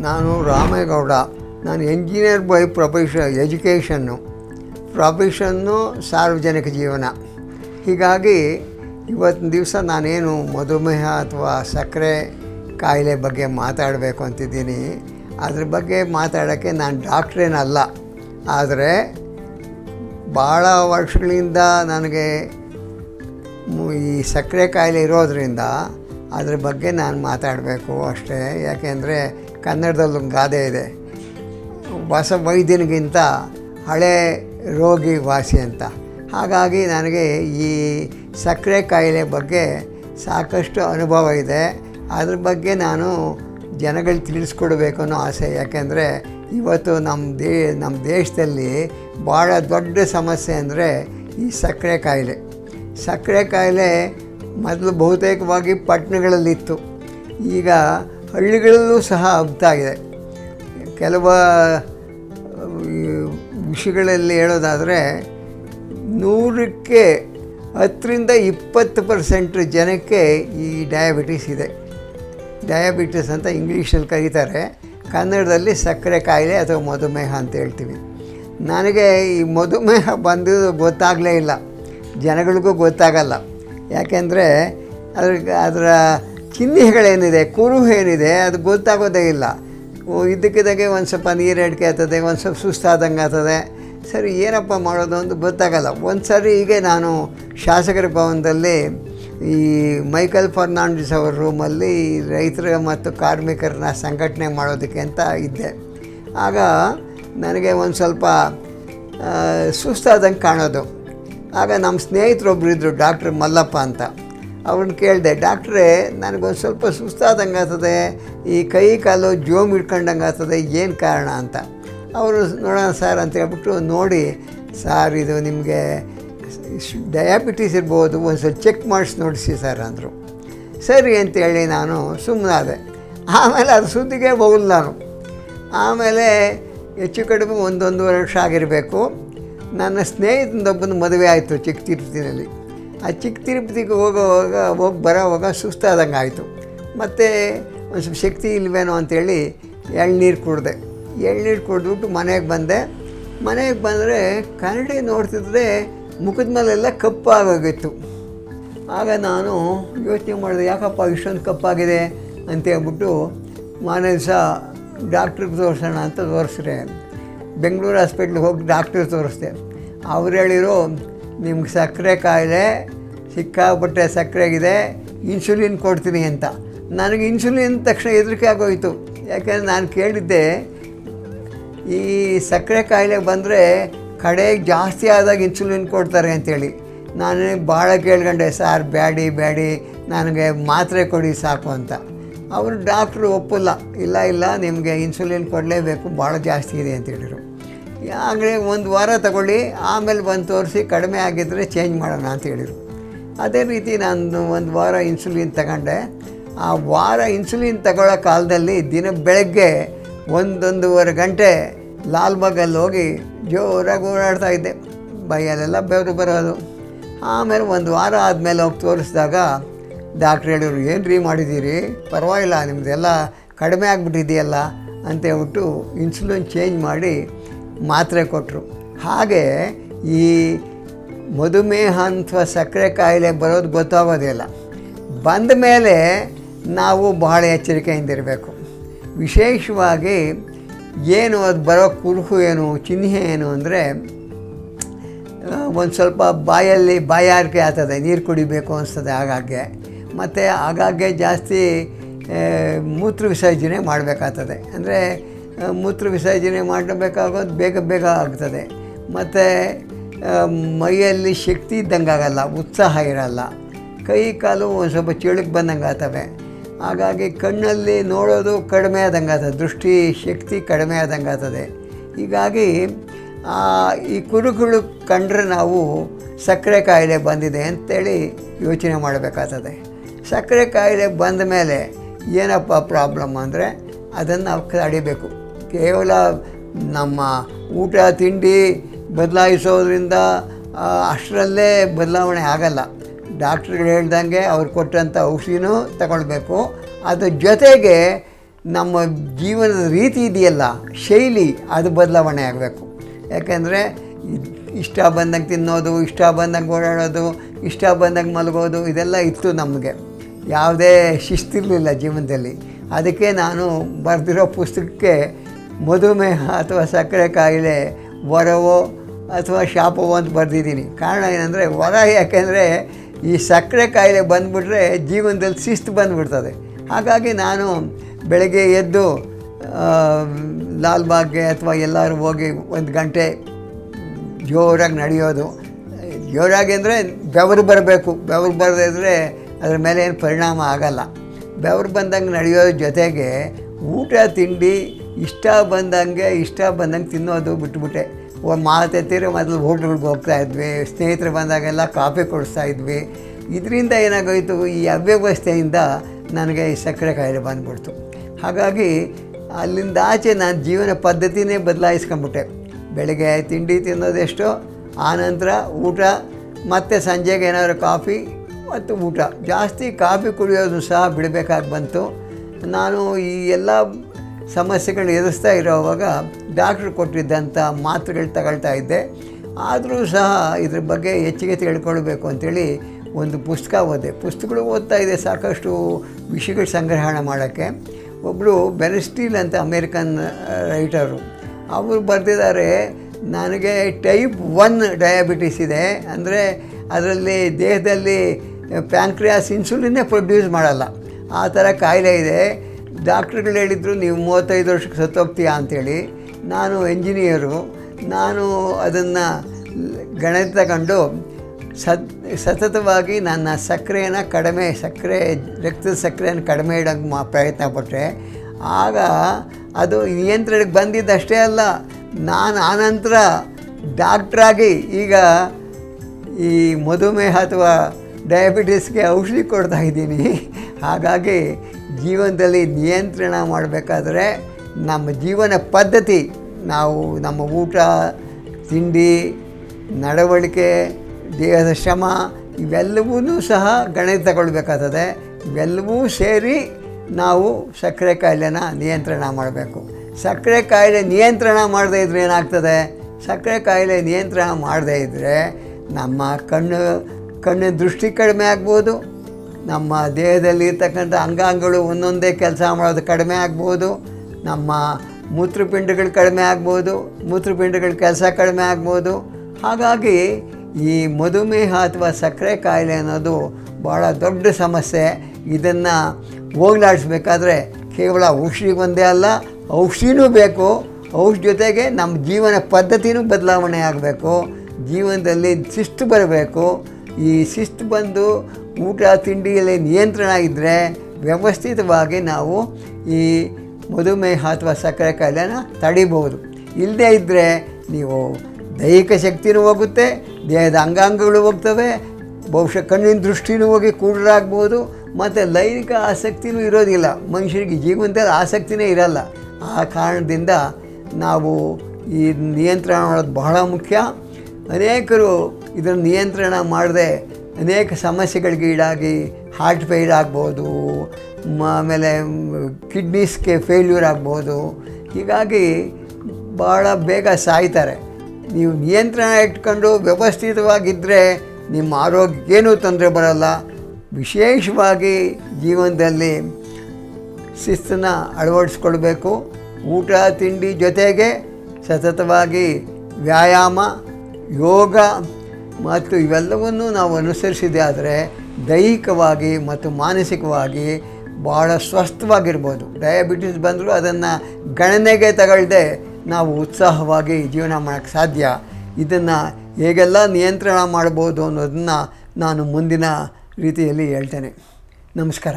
ನಾನು ರಾಮೇಗೌಡ. ನಾನು engineer by ಪ್ರೊಫೆಷ ಎಜುಕೇಷನ್ನು ಪ್ರೊಫೆಷನ್ನು ಸಾರ್ವಜನಿಕ ಜೀವನ. ಹೀಗಾಗಿ ಇವತ್ತಿನ ದಿವಸ ನಾನೇನು ಮಧುಮೇಹ ಅಥವಾ ಸಕ್ಕರೆ ಕಾಯಿಲೆ ಬಗ್ಗೆ ಮಾತಾಡಬೇಕು ಅಂತಿದ್ದೀನಿ. ಅದ್ರ ಬಗ್ಗೆ ಮಾತಾಡೋಕ್ಕೆ ನಾನು ಡಾಕ್ಟ್ರೇನಲ್ಲ ಆದರೆ ಭಾಳ ವರ್ಷಗಳಿಂದ ನನಗೆ ಈ ಸಕ್ಕರೆ ಕಾಯಿಲೆ ಇರೋದರಿಂದ ಅದ್ರ ಬಗ್ಗೆ ನಾನು ಮಾತಾಡಬೇಕು ಅಷ್ಟೇ. ಯಾಕೆಂದರೆ ಕನ್ನಡದಲ್ಲೊಂದು ಗಾದೆ ಇದೆ. ಹೊಸ ವೈದ್ಯನಿಗಿಂತ ಹಳೆ ರೋಗಿ ವಾಸಿ ಅಂತ. ಹಾಗಾಗಿ ನನಗೆ ಈ ಸಕ್ಕರೆ ಕಾಯಿಲೆ ಬಗ್ಗೆ ಸಾಕಷ್ಟು ಅನುಭವ ಇದೆ. ಅದ್ರ ಬಗ್ಗೆ ನಾನು ಜನಗಳಿಗೆ ತಿಳಿಸ್ಕೊಡ್ಬೇಕು ಅನ್ನೋ ಆಸೆ. ಯಾಕೆಂದರೆ ಇವತ್ತು ನಮ್ಮ ದೇ ನಮ್ಮ ದೇಶದಲ್ಲಿ ಭಾಳ ದೊಡ್ಡ ಸಮಸ್ಯೆ ಅಂದರೆ ಈ ಸಕ್ಕರೆ ಕಾಯಿಲೆ. ಸಕ್ಕರೆ ಕಾಯಿಲೆ ಮೊದಲು ಬಹುತೇಕವಾಗಿ ಪಟ್ಟಣಗಳಲ್ಲಿತ್ತು. ಈಗ ಹಳ್ಳಿಗಳಲ್ಲೂ ಸಹ ಆಗ್ತಾಯಿದೆ ಕೆಲವು ವಿಷಯಗಳಲ್ಲಿ ಹೇಳೋದಾದರೆ, ನೂರಕ್ಕೆ ಹತ್ತರಿಂದ ಇಪ್ಪತ್ತು ಪರ್ಸೆಂಟ್ ಜನಕ್ಕೆ ಈ ಡಯಾಬಿಟಿಸ್ ಇದೆ. ಡಯಾಬಿಟಿಸ್ ಅಂತ ಇಂಗ್ಲೀಷಲ್ಲಿ ಕರೀತಾರೆ. ಕನ್ನಡದಲ್ಲಿ ಸಕ್ಕರೆ ಕಾಯಿಲೆ ಅಥವಾ ಮಧುಮೇಹ ಅಂತ ಹೇಳ್ತೀವಿ. ನನಗೆ ಈ ಮಧುಮೇಹ ಬಂದಿದ್ದು ಗೊತ್ತಾಗಲೇ ಇಲ್ಲ. ಜನಗಳಿಗೂ ಗೊತ್ತಾಗಲ್ಲ. ಯಾಕೆಂದರೆ ಅದ್ರ ಅದರ ಚಿಹ್ನೆಗಳೇನಿದೆ ಕುರುಹು ಏನಿದೆ ಅದು ಗೊತ್ತಾಗೋದೇ ಇಲ್ಲ. ಇದ್ದಕ್ಕಿದ್ದಾಗೆ ಒಂದು ಸ್ವಲ್ಪ ನೀರು ಅಡಿಕೆ ಆಗ್ತದೆ, ಒಂದು ಸ್ವಲ್ಪ ಸುಸ್ತಾದಂಗೆ ಆಗ್ತದೆ. ಸರಿ, ಏನಪ್ಪ ಮಾಡೋದು ಅಂತ ಗೊತ್ತಾಗಲ್ಲ. ಒಂದು ಸರಿ ಹೀಗೆ ನಾನು ಶಾಸಕರ ಭವನದಲ್ಲಿ ಈ ಮೈಕಲ್ ಫರ್ನಾಂಡಿಸ್ ಅವರ ರೂಮಲ್ಲಿ ರೈತರ ಮತ್ತು ಕಾರ್ಮಿಕರನ್ನ ಸಂಘಟನೆ ಮಾಡೋದಕ್ಕೆ ಅಂತ ಇದ್ದೆ. ಆಗ ನನಗೆ ಒಂದು ಸ್ವಲ್ಪ ಸುಸ್ತಾದಂಗೆ ಕಾಣೋದು. ಆಗ ನಮ್ಮ ಸ್ನೇಹಿತರೊಬ್ಬರು ಇದ್ದರು ಡಾಕ್ಟ್ರ್ ಮಲ್ಲಪ್ಪ ಅಂತ. ಅವ್ರನ್ನ ಕೇಳಿದೆ, ಡಾಕ್ಟ್ರೇ, ನನಗೊಂದು ಸ್ವಲ್ಪ ಸುಸ್ತಾದಂಗೆ ಆಗ್ತದೆ. ಈ ಕೈ ಕಾಲು ಜೋಮ್ ಇಟ್ಕೊಂಡಂಗೆ ಆಗ್ತದೆ, ಏನು ಕಾರಣ ಅಂತ? ಅವರು, ನೋಡೋಣ ಸರ್, ಅಂತ ಹೇಳ್ಬಿಟ್ಟು ನೋಡಿ, ಸಾರ್, ಇದು ನಿಮಗೆ ಡಯಾಬಿಟೀಸ್ ಇರ್ಬೋದು ಒಂದು ಸ್ವಲ್ಪ ಚೆಕ್ ಮಾಡಿಸಿ ನೋಡಿಸಿ ಸರ್, ಅಂದರು. ಸರಿ ಅಂತೇಳಿ ನಾನು ಸುಮ್ಮನಾದೆ ಆಮೇಲೆ ಅದು ಸುದ್ದಿಗೆ ಹೋಗಲ್ಲ ನಾನು. ಆಮೇಲೆ ಹೆಚ್ಚು ಕಡಿಮೆ ಒಂದೊಂದು ವರ್ಷ ಆಗಿರಬೇಕು. ನನ್ನ ಸ್ನೇಹಿತನದೊಬ್ಬನ ಮದುವೆ ಆಯಿತು ಚಿಕ್ಕ ತಿರುಪತಿನಲ್ಲಿ. ಆ ಚಿಕ್ಕ ತಿರುಪತಿಗೆ ಹೋಗೋವಾಗ, ಹೋಗಿ ಬರೋವಾಗ ಸುಸ್ತಾದಂಗೆ ಆಯಿತು. ಮತ್ತು ಒಂದು ಸ್ವಲ್ಪ ಶಕ್ತಿ ಇಲ್ವೇನೋ ಅಂಥೇಳಿ ಎಳ್ನೀರು ಕುಡಿದೆ. ಎಳ್ನೀರು ಕುಡಿದ್ಬಿಟ್ಟು ಮನೆಗೆ ಬಂದೆ. ಮನೆಗೆ ಬಂದರೆ ಕನ್ನಡಿ ನೋಡ್ತಿದ್ರೆ ಮುಖದ ಮೇಲೆಲ್ಲ ಕಪ್ಪಾಗೋಗಿತ್ತು. ಆಗ ನಾನು ಯೋಚನೆ ಮಾಡಿದೆ, ಯಾಕಪ್ಪ ಇಷ್ಟೊಂದು ಕಪ್ಪಾಗಿದೆ ಅಂತ ಹೇಳ್ಬಿಟ್ಟು ಮಾನೇ ದಿವಸ ಡಾಕ್ಟ್ರಿಗೆ ತೋರಿಸೋಣ ಅಂತ ತೋರಿಸ್ರೆ ಬೆಂಗಳೂರು ಹಾಸ್ಪಿಟ್ಲಿಗೆ ಹೋಗಿ ಡಾಕ್ಟ್ರಿಗೆ ತೋರಿಸ್ದೆ. ಅವ್ರು ಹೇಳಿರೋ ನಿಮ್ಗೆ ಸಕ್ಕರೆ ಕಾಯಿಲೆ ಸಿಕ್ಕಾಪಟ್ಟೆ ಸಕ್ಕರೆಗಿದೆ ಇನ್ಸುಲಿನ್ ಕೊಡ್ತೀನಿ ಅಂತ. ನನಗೆ ಇನ್ಸುಲಿನ್ ತಕ್ಷಣ ಹೆದರಿಕೆ ಆಗೋಯಿತು. ಯಾಕೆಂದರೆ ನಾನು ಕೇಳಿದ್ದೆ, ಈ ಸಕ್ಕರೆ ಕಾಯಿಲೆ ಬಂದರೆ ಕಡೆಗೆ ಜಾಸ್ತಿ ಆದಾಗ ಇನ್ಸುಲಿನ್ ಕೊಡ್ತಾರೆ ಅಂತೇಳಿ. ನಾನು ಭಾಳ ಕೇಳ್ಕೊಂಡೆ, ಸಾರ್, ಬ್ಯಾಡಿ ಬ್ಯಾಡಿ, ನನಗೆ ಮಾತ್ರೆ ಕೊಡಿ ಸಾಕು ಅಂತ. ಅವರು ಡಾಕ್ಟ್ರು ಒಪ್ಪಲ್ಲ, ಇಲ್ಲ ಇಲ್ಲ, ನಿಮಗೆ ಇನ್ಸುಲಿನ್ ಕೊಡಲೇಬೇಕು, ಭಾಳ ಜಾಸ್ತಿ ಇದೆ ಅಂತ ಹೇಳಿದರು. ಆಗಲೇ ಒಂದು ವಾರ ತಗೊಳ್ಳಿ, ಆಮೇಲೆ ಬಂದು ತೋರಿಸಿ, ಕಡಿಮೆ ಆಗಿದ್ದರೆ ಚೇಂಜ್ ಮಾಡೋಣ ಅಂತ ಹೇಳಿದರು. ಅದೇ ರೀತಿ ನಾನು ಒಂದು ವಾರ ಇನ್ಸುಲಿನ್ ತಗೊಂಡೆ. ಆ ವಾರ ಇನ್ಸುಲಿನ್ ತಗೊಳ್ಳೋ ಕಾಲದಲ್ಲಿ ದಿನ ಬೆಳಗ್ಗೆ ಒಂದೊಂದೂವರೆ ಗಂಟೆ ಲಾಲ್ಬಾಗಲ್ಲಿ ಹೋಗಿ ಜೋರಾಗಿ ಓಡಾಡ್ತಾ ಇದ್ದೆ. ಬೈಯಲ್ಲೆಲ್ಲ ಬೆವರು ಬರೋದು. ಆಮೇಲೆ ಒಂದು ವಾರ ಆದಮೇಲೆ ಹೋಗಿ ತೋರಿಸಿದಾಗ ಡಾಕ್ಟ್ರ್ ಹೇಳಿದ್ರು ಏನು ರೀ ಮಾಡಿದ್ದೀರಿ ಪರವಾಗಿಲ್ಲ ನಿಮ್ಮದೆಲ್ಲ ಕಡಿಮೆ ಆಗಿಬಿಟ್ಟಿದೆಯಲ್ಲ? ಅಂತ ಹೇಳ್ಬಿಟ್ಟು ಇನ್ಸುಲಿನ್ ಚೇಂಜ್ ಮಾಡಿ ಮಾತ್ರೆ ಕೊಟ್ಟರು ಹಾಗೆ ಈ ಮಧುಮೇಹ ಅಥವಾ ಸಕ್ಕರೆ ಕಾಯಿಲೆ ಬರೋದು ಗೊತ್ತಾಗೋದಿಲ್ಲ ಬಂದ ಮೇಲೆ ನಾವು ಬಹಳ ಎಚ್ಚರಿಕೆಯಿಂದ ಇರಬೇಕು. ವಿಶೇಷವಾಗಿ ಏನು ಅದು ಬರೋ ಕುರುಹು ಏನು, ಚಿಹ್ನೆ ಏನು ಅಂದರೆ ಒಂದು ಸ್ವಲ್ಪ ಬಾಯಲ್ಲಿ ಬಾಯಾರಿಕೆ ಆಗ್ತದೆ, ನೀರು ಕುಡಿಬೇಕು ಅನಿಸ್ತದೆ ಆಗಾಗ್ಗೆ. ಮತ್ತು ಆಗಾಗ್ಗೆ ಜಾಸ್ತಿ ಮೂತ್ರ ವಿಸರ್ಜನೆ ಮಾಡಬೇಕಾಗ್ತದೆ. ಅಂದರೆ ಮೂತ್ರ ವಿಸರ್ಜನೆ ಮಾಡಬೇಕಾಗೋದು ಬೇಗ ಬೇಗ ಆಗ್ತದೆ. ಮತ್ತು ಮೈಯಲ್ಲಿ ಶಕ್ತಿ ಇದ್ದಂಗೆ ಆಗಲ್ಲ ಉತ್ಸಾಹ ಇರಲ್ಲ. ಕೈ ಕಾಲು ಒಂದು ಸ್ವಲ್ಪ ಚೇಳಕ್ಕೆ ಬಂದಂಗೆ ಆಗ್ತವೆ ಹಾಗಾಗಿ ಕಣ್ಣಲ್ಲಿ ನೋಡೋದು ಕಡಿಮೆ ಆದಂಗೆ ಆಗ್ತದೆ ದೃಷ್ಟಿ ಶಕ್ತಿ ಕಡಿಮೆ ಆದಂಗೆ ಆಗ್ತದೆ ಹೀಗಾಗಿ ಈ ಕುರುಗಳು ಕಂಡ್ರೆ ನಾವು ಸಕ್ಕರೆ ಕಾಯಿಲೆ ಬಂದಿದೆ ಅಂತೇಳಿ ಯೋಚನೆ ಮಾಡಬೇಕಾಗ್ತದೆ. ಸಕ್ಕರೆ ಕಾಯಿಲೆ ಬಂದ ಮೇಲೆ ಏನಪ್ಪ ಪ್ರಾಬ್ಲಮ್ ಅಂದರೆ ಅದನ್ನು ನಾವು ತಡಿಬೇಕು ಕೇವಲ ನಮ್ಮ ಊಟ, ತಿಂಡಿ ಬದಲಾಯಿಸೋದ್ರಿಂದ ಅಷ್ಟರಲ್ಲೇ ಬದಲಾವಣೆ ಆಗಲ್ಲ. ಡಾಕ್ಟ್ರುಗಳು ಹೇಳ್ದಂಗೆ ಅವ್ರು ಕೊಟ್ಟಂಥ ಔಷಧಿನೂ ತಗೊಳ್ಬೇಕು. ಅದ್ರ ಜೊತೆಗೆ ನಮ್ಮ ಜೀವನದ ರೀತಿ ಇದೆಯಲ್ಲ, ಶೈಲಿ ಅದು ಬದಲಾವಣೆ ಆಗಬೇಕು. ಯಾಕೆಂದರೆ ಇಷ್ಟ ಬಂದಂಗೆ ತಿನ್ನೋದು, ಇಷ್ಟ ಬಂದಂಗೆ ಓಡಾಡೋದು, ಇಷ್ಟ ಬಂದಂಗೆ ಮಲಗೋದು, ಇದೆಲ್ಲ ಇತ್ತು ನಮಗೆ. ಯಾವುದೇ ಶಿಸ್ತಿರಲಿಲ್ಲ ಜೀವನದಲ್ಲಿ. ಅದಕ್ಕೆ ನಾನು ಬರೆದಿರೋ ಪುಸ್ತಕಕ್ಕೆ ಮಧುಮೇಹ ಅಥವಾ ಸಕ್ಕರೆ ಕಾಯಿಲೆ, ವರವೋ ಅಥವಾ ಶಾಪವೋ ಅಂತ ಬರೆದಿದ್ದೀನಿ. ಕಾರಣ ಏನಂದರೆ, ವರ ಯಾಕೆಂದರೆ, ಈ ಸಕ್ಕರೆ ಕಾಯಿಲೆ ಬಂದುಬಿಟ್ರೆ ಜೀವನದಲ್ಲಿ ಶಿಸ್ತು ಬಂದುಬಿಡ್ತದೆ. ಹಾಗಾಗಿ ನಾನು ಬೆಳಗ್ಗೆ ಎದ್ದು ಲಾಲ್ಬಾಗ್ಗೆ ಅಥವಾ ಎಲ್ಲರೂ ಹೋಗಿ ಒಂದು ಗಂಟೆ ಜೋರಾಗಿ ನಡೆಯೋದು. ಜೋರಾಗಿ ಅಂದರೆ ಬೆವರು ಬರಬೇಕು. ಬೆವರು ಬರದಿದ್ರೆ ಅದ್ರ ಮೇಲೆ ಏನು ಪರಿಣಾಮ ಆಗಲ್ಲ. ಬೆವರು ಬಂದಂಗೆ ನಡೆಯೋದ್ರ ಜೊತೆಗೆ ಊಟ, ತಿಂಡಿ ಇಷ್ಟ ಬಂದಂಗೆ ಇಷ್ಟ ಬಂದಂಗೆ ತಿನ್ನೋದು ಬಿಟ್ಬಿಟ್ಟೆ. ತೀರಿ ಮೊದಲು ಹೋಟ್ಲ್ಗಳಿಗೆ ಹೋಗ್ತಾ ಇದ್ವಿ, ಸ್ನೇಹಿತರು ಬಂದಾಗೆಲ್ಲ ಕಾಫಿ ಕೊಡಿಸ್ತಾ ಇದ್ವಿ. ಇದರಿಂದ ಏನಾಗೋಯಿತು, ಈ ಅವ್ಯವಸ್ಥೆಯಿಂದ ನನಗೆ ಈ ಸಕ್ಕರೆ ಕಾಯಿಲೆ ಬಂದ್ಬಿಡ್ತು. ಹಾಗಾಗಿ ಅಲ್ಲಿಂದ ಆಚೆ ನಾನು ಜೀವನ ಪದ್ಧತಿನೇ ಬದಲಾಯಿಸ್ಕೊಂಬಿಟ್ಟೆ ಬೆಳಗ್ಗೆ ತಿಂಡಿ ತಿನ್ನೋದೆಷ್ಟೋ, ಆನಂತರ ಊಟ, ಮತ್ತು ಸಂಜೆಗೆ ಏನಾದರೂ ಕಾಫಿ, ಮತ್ತು ಊಟ. ಜಾಸ್ತಿ ಕಾಫಿ ಕುಡಿಯೋದು ಸಹ ಬಿಡಬೇಕಾಗಿ ಬಂತು. ನಾನು ಈ ಎಲ್ಲ ಸಮಸ್ಯೆಗಳನ್ನ ಎದುರಿಸ್ತಾ ಇರೋವಾಗ ಡಾಕ್ಟ್ರು ಕೊಟ್ಟಿದ್ದಂಥ ಮಾತ್ರೆಗಳು ತಗೊಳ್ತಾ ಇದ್ದೆ. ಆದರೂ ಸಹ ಇದ್ರ ಬಗ್ಗೆ ಹೆಚ್ಚಿಗೆ ತಿಳ್ಕೊಳ್ಬೇಕು ಅಂತೇಳಿ ಒಂದು ಪುಸ್ತಕ ಓದಿದೆ. ಪುಸ್ತಕಗಳು ಓದ್ತಾ ಇದೆ ಸಾಕಷ್ಟು ವಿಷಯಗಳು ಸಂಗ್ರಹಣೆ ಮಾಡೋಕ್ಕೆ. ಒಬ್ಬರು ಬೆನಸ್ಟೀಲ್ ಅಂತ ಅಮೇರಿಕನ್ ರೈಟರು. ಅವರು ಬರೆದಿದ್ದಾರೆ, ನನಗೆ ಟೈಪ್ ಒನ್ ಡಯಾಬಿಟಿಸ್ ಇದೆ. ಅಂದರೆ ಅದರಲ್ಲಿ ದೇಹದಲ್ಲಿ ಪ್ಯಾಂಕ್ರಿಯಾಸ್ ಇನ್ಸುಲಿನ್ನೇ ಪ್ರೊಡ್ಯೂಸ್ ಮಾಡಲ್ಲ. ಆ ಥರ ಕಾಯಿಲೆ ಇದೆ. ಡಾಕ್ಟ್ರುಗಳು ಹೇಳಿದರು, ನೀವು ಮೂವತ್ತೈದು ವರ್ಷಕ್ಕೆ ಸತ್ತೋಗ್ತೀಯಾ? ಅಂಥೇಳಿ ನಾನು ಎಂಜಿನಿಯರು. ನಾನು ಅದನ್ನು ಗಣನೆ ತಗೊಂಡು ಸತ್, ಸತತವಾಗಿ ನನ್ನ ಸಕ್ಕರೆಯನ್ನು ಕಡಿಮೆ, ಸಕ್ಕರೆ, ರಕ್ತದ ಸಕ್ಕರೆಯನ್ನು ಕಡಿಮೆ ಇಡೋಕ್ಕೆ ಮಾ, ಪ್ರಯತ್ನ ಪಟ್ಟರೆ ಆಗ ಅದು ನಿಯಂತ್ರಣಕ್ಕೆ ಬಂದಿದ್ದಷ್ಟೇ ಅಲ್ಲ, ನಾನು ಆನಂತರ ಡಾಕ್ಟ್ರಾಗಿ ಈಗ ಈ ಮಧುಮೇಹ ಅಥವಾ ಡಯಾಬಿಟಿಸ್ಗೆ ಔಷಧಿ ಕೊಡ್ತಾ ಇದ್ದೀನಿ. ಹಾಗಾಗಿ ಜೀವನದಲ್ಲಿ ನಿಯಂತ್ರಣ ಮಾಡಬೇಕಾದ್ರೆ ನಮ್ಮ ಜೀವನ ಪದ್ಧತಿ, ನಾವು ನಮ್ಮ ಊಟ, ತಿಂಡಿ, ನಡವಳಿಕೆ, ದೇಹದ ಶ್ರಮ ಇವೆಲ್ಲವೂ ಸಹ ಗಣನೆ ತಗೊಳ್ಬೇಕಾಗ್ತದೆ. ಇವೆಲ್ಲವೂ ಸೇರಿ ನಾವು ಸಕ್ಕರೆ ಕಾಯಿಲೆನ ನಿಯಂತ್ರಣ ಮಾಡಬೇಕು. ಸಕ್ಕರೆ ಕಾಯಿಲೆ ನಿಯಂತ್ರಣ ಮಾಡದೇ ಇದ್ರೆ ಏನಾಗ್ತದೆ? ಸಕ್ಕರೆ ಕಾಯಿಲೆ ನಿಯಂತ್ರಣ ಮಾಡದೇ ಇದ್ದರೆ ನಮ್ಮ ಕಣ್ಣು, ಕಣ್ಣಿನ ದೃಷ್ಟಿ ಕಡಿಮೆ ಆಗ್ಬೋದು. ನಮ್ಮ ದೇಹದಲ್ಲಿ ಇರ್ತಕ್ಕಂಥ ಅಂಗಾಂಗಗಳು ಒಂದೊಂದೇ ಕೆಲಸ ಮಾಡೋದು ಕಡಿಮೆ ಆಗ್ಬೋದು. ನಮ್ಮ ಮೂತ್ರಪಿಂಡಗಳು ಕಡಿಮೆ ಆಗ್ಬೋದು. ಮೂತ್ರಪಿಂಡಗಳ ಕೆಲಸ ಕಡಿಮೆ ಆಗ್ಬೋದು. ಹಾಗಾಗಿ ಈ ಮಧುಮೇಹ ಅಥವಾ ಸಕ್ಕರೆ ಕಾಯಿಲೆ ಅನ್ನೋದು ಭಾಳ ದೊಡ್ಡ ಸಮಸ್ಯೆ. ಇದನ್ನು ಹೋಗ್ಲಾಡಿಸ್ಬೇಕಾದ್ರೆ ಕೇವಲ ಔಷಧಿ ಒಂದೇ ಅಲ್ಲ, ಔಷಧಿನೂ ಬೇಕು. ಔಷಧಿ ಜೊತೆಗೆ ನಮ್ಮ ಜೀವನ ಪದ್ಧತಿನೂ ಬದಲಾವಣೆ ಆಗಬೇಕು. ಜೀವನದಲ್ಲಿ ಶಿಸ್ತು ಬರಬೇಕು. ಈ ಶಿಸ್ತು ಬಂದು ಊಟ ತಿಂಡಿಯಲ್ಲಿ ನಿಯಂತ್ರಣ ಇದ್ದರೆ ವ್ಯವಸ್ಥಿತವಾಗಿ ನಾವು ಈ ಮಧುಮೇಹ ಅಥವಾ ಸಕ್ಕರೆ ಕಾಯಿಲೆನ ತಡಿಬೋದು ಇಲ್ಲದೇ ಇದ್ದರೆ ನೀವು ದೈಹಿಕ ಶಕ್ತಿನೂ ಹೋಗುತ್ತೆ, ದೇಹದ ಅಂಗಾಂಗಗಳು ಹೋಗ್ತವೆ, ಬಹುಶಃ ಕಣ್ಣಿನ ದೃಷ್ಟಿನೂ ಹೋಗಿ ಕೂಡರಾಗ್ಬೋದು ಮತ್ತು ಲೈಂಗಿಕ ಆಸಕ್ತಿನೂ ಇರೋದಿಲ್ಲ. ಮನುಷ್ಯರಿಗೆ ಜೀವನದಲ್ಲಿ ಆಸಕ್ತಿನೇ ಇರಲ್ಲ. ಆ ಕಾರಣದಿಂದ ನಾವು ಈ ನಿಯಂತ್ರಣ ಮಾಡೋದು ಬಹಳ ಮುಖ್ಯ. ಅನೇಕರು ಇದನ್ನು ನಿಯಂತ್ರಣ ಮಾಡದೆ ಅನೇಕ ಸಮಸ್ಯೆಗಳಿಗೆ ಈಡಾಗಿ ಹಾರ್ಟ್ ಫೇಲ್ ಆಗ್ಬೋದು ಆಮೇಲೆ ಕಿಡ್ನೀಸ್ಗೆ ಫೇಲ್ಯೂರ್ ಆಗ್ಬೋದು. ಹೀಗಾಗಿ ಭಾಳ ಬೇಗ ಸಾಯ್ತಾರೆ. ನೀವು ನಿಯಂತ್ರಣ ಇಟ್ಕೊಂಡು ವ್ಯವಸ್ಥಿತವಾಗಿದ್ದರೆ ನಿಮ್ಮ ಆರೋಗ್ಯಕ್ಕೇನೂ ತೊಂದರೆ ಬರೋಲ್ಲ. ವಿಶೇಷವಾಗಿ ಜೀವನದಲ್ಲಿ ಶಿಸ್ತನ್ನು ಅಳವಡಿಸ್ಕೊಳ್ಬೇಕು. ಊಟ, ತಿಂಡಿ ಜೊತೆಗೆ ಸತತವಾಗಿ ವ್ಯಾಯಾಮ, ಯೋಗ ಮತ್ತು ಇವೆಲ್ಲವನ್ನೂ ನಾವು ಅನುಸರಿಸಿದೆ ಆದರೆ ದೈಹಿಕವಾಗಿ ಮತ್ತು ಮಾನಸಿಕವಾಗಿ ಭಾಳ ಸ್ವಸ್ಥವಾಗಿರ್ಬೋದು. ಡಯಾಬಿಟಿಸ್ ಬಂದರೂ ಅದನ್ನು ಗಣನೆಗೆ ತಗೊಳ್ಳದೆ ನಾವು ಉತ್ಸಾಹವಾಗಿ ಜೀವನ ಮಾಡೋಕ್ಕೆ ಸಾಧ್ಯ. ಇದನ್ನು ಹೇಗೆಲ್ಲ ನಿಯಂತ್ರಣ ಮಾಡ್ಬೋದು ಅನ್ನೋದನ್ನು ನಾನು ಮುಂದಿನ ರೀತಿಯಲ್ಲಿ ಹೇಳ್ತೇನೆ. ನಮಸ್ಕಾರ.